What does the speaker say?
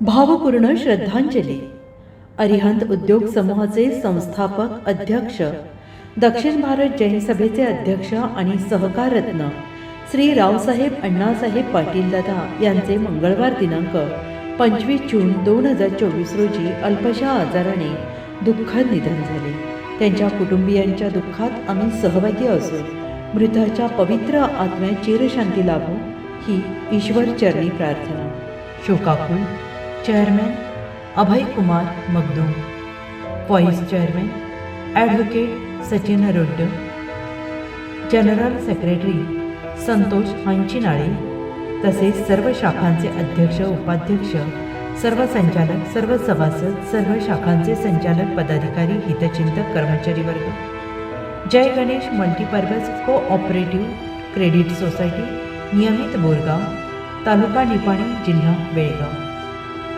भावपूर्ण श्रद्धांजली. अरिहंत उद्योग समूहाचे संस्थापक अध्यक्ष दक्षिण भारत जैन सभेचे अध्यक्ष आणि सहकाररत्न श्री रावसाहेब अण्णासाहेब पाटील दादा यांचे मंगळवार दिनांक पंचवीस जून दोन हजार चोवीस रोजी अल्पशा आजाराने दुःखद निधन झाले. त्यांच्या कुटुंबियांच्या दुःखात आम्ही सहभागी असून मृताच्या पवित्र आत्म्यात चिरशांती लाभो ही ईश्वर चरणी प्रार्थना. शोकाकुल chairman Abhay Kumar Magdum vice chairman advocate Sachin Rodd general secretary Santosh Hanchinale. तसेच सर्व शाखांचे अध्यक्ष उपाध्यक्ष सर्व संचालक सर्व सभासद सर्व शाखांचे संचालक पदाधिकारी हितचिंतक कर्मचारी वर्ग. Jai Ganesh multipurpose cooperative credit society नियमित बोरगाव तालुका निपाणी जिल्हा बेळगाव.